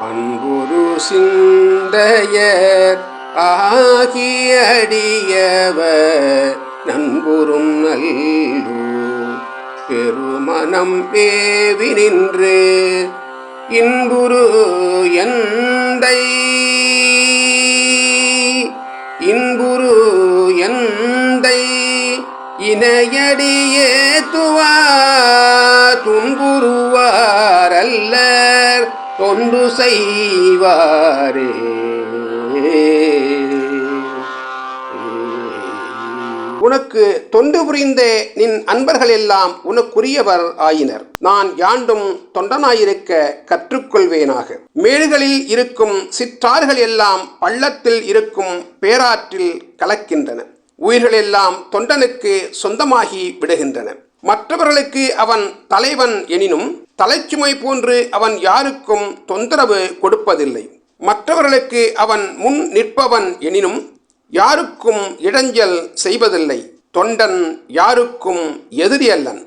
அன்புரு சிந்தையர் ஆகியடியவர் நண்புறும் நல்லூர். பெருமனம் பேவி நின்று இன்புரு எந்தை. இன்புரு எந்தை இணையடியே துவா துன்புருவாரல்ல அல்லர் செய்வாரே. உனக்கு தொண்டு புரிந்த நின் அன்பர்கள் எல்லாம் உனக்குரியவர் ஆயினர். நான் யாண்டும் தொண்டனாயிருக்க கற்றுக்கொள்வேனாக. மேடுகளில் இருக்கும் சிற்றார்கள் எல்லாம் பள்ளத்தில் இருக்கும் பேராற்றில் கலக்கின்றன. உயிர்கள் எல்லாம் தொண்டனுக்கு சொந்தமாகி விடுகின்றன. மற்றவர்களுக்கு அவன் தலைவன் எனினும் தலைச்சுமை போன்று அவன் யாருக்கும் தொந்தரவு கொடுப்பதில்லை. மற்றவர்களுக்கு அவன் முன் நிற்பவன் எனினும் யாருக்கும் இடைஞ்சல் செய்வதில்லை. தொண்டன் யாருக்கும் எதிரி அல்லன்.